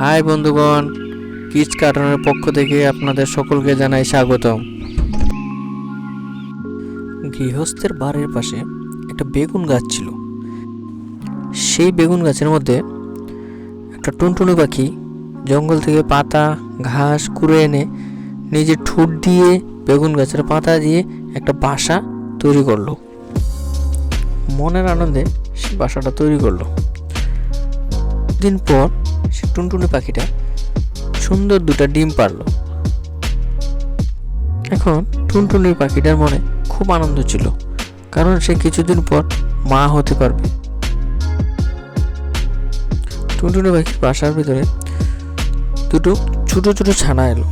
High বন্ধুগণ, কিচ কার্টনের পক্ষ থেকে আপনাদের সকলকে জানাই স্বাগতম। গৃহস্থের বাড়ির পাশে একটা বেগুন গাছ ছিল। সেই বেগুন গাছের মধ্যে একটা টুনটুনি পাখি জঙ্গল থেকে পাতা, ঘাস কুড়ে এনে নিজের ঠোঁট দিয়ে বেগুন গাছের পাতা দিয়ে একটা বাসা তৈরি করল। মনের আনন্দে সে বাসাটা তৈরি করল। দিন পর সে টুনটুনি পাখিটা সুন্দর দুটা ডিম পারল। এখন টুনটুনি পাখিটার মনে খুব আনন্দ ছিল, কারণ সে কিছুদিন পর মা হতে পারবে। টুনটুনি পাখির বাসার ভিতরে দুটো ছোট ছোট ছানা এলো।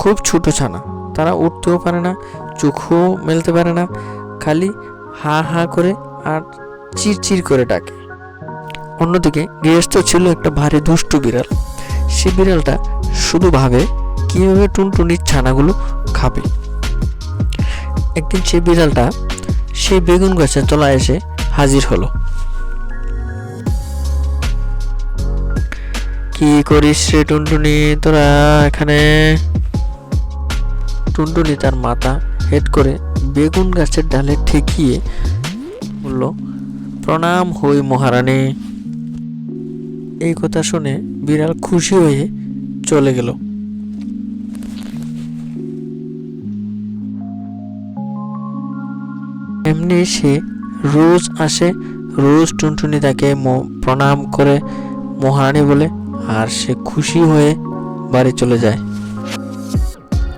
খুব ছোট ছানা, তারা উঠতেও পারে না, চোখও মেলতে পারে না, খালি হা হা করে আর চিরচির করে ডাকে। অন্যদিকে গৃহস্থ ছিল একটা ভারী দুষ্টু বিড়াল। সে বিড়ালটা শুধু ভাবে কীভাবে টুনটুনির ছানাগুলো খাবে। একদিন সে বিড়ালটা সেই বেগুন গাছের তলায় এসে হাজির হলো। কি করিস রে টুনটুনি? তোরা এখানে? টুনটুনি তার মাথা হেড করে বেগুন গাছের ডালে ঠেকিয়ে বলল, প্রণাম হই মহারানী। এই কথা শুনে বিড়াল খুশি হয়ে চলে গেল। এমনি সে রোজ আসে, রোজ টুনটুনি তাকে প্রণাম করে মহারানী বলে, আর সে খুশি হয়ে বাড়ি চলে যায়।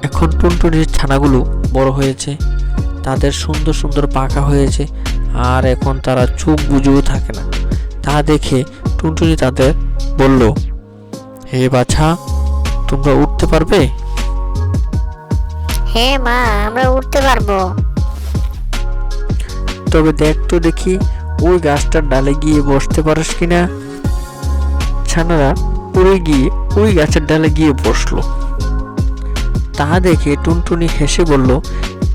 এখন টুনটুনির ছানাগুলো বড় হয়েছে, তাদের সুন্দর সুন্দর পাখা হয়েছে, আর এখন তারা চোখ বুঝেও থাকে না। তা দেখে টুনটুনি তাদের বলল হে বাছা তোমরা উঠতে পারবে? হ্যাঁ মা আমরা উঠতে পারব। তবে দেখ তো দেখি ওই গাছটার ডালে গিয়ে বসতে পারিস কিনা? ছানারা উড়ে গিয়ে ওই গাছের ডালে গিয়ে বসল। তা দেখে টুনটুনি হেসে বলল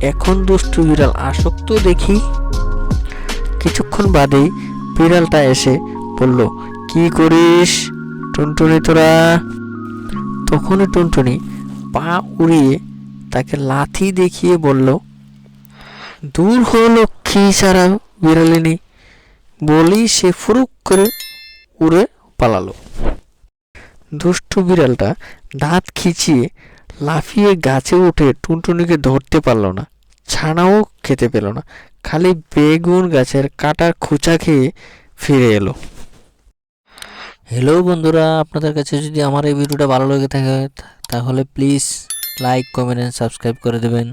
এখন দুষ্টু বিড়াল আসক্ত দেখি? কিছুক্ষণ বাদেই বিড়ালটা এসে বলল কি করিস? টুনটুনি তোরা। তখনই টুনটুনি পা উড়িয়ে তাকে লাথি দেখিয়ে বলল, দূর হলো লক্ষ্মী সারা বিড়ালিনী। বলেই সে ফুরুক করে উড়ে পালালো। দুষ্টু বিড়ালটা দাঁত খিচিয়ে লাফিয়ে গাছে উঠে টুনটুনিকে ধরতে পারল না। ছানাও খেতে পেল না। খালি বেগুন গাছের কাটার খোঁচা খেয়ে ফিরে এলো। হ্যালো বন্ধুরা, আপনাদের কাছে যদি আমার এই ভিডিওটা ভালো লেগে থাকে, তাহলে please like comment and subscribe করে দেবেন।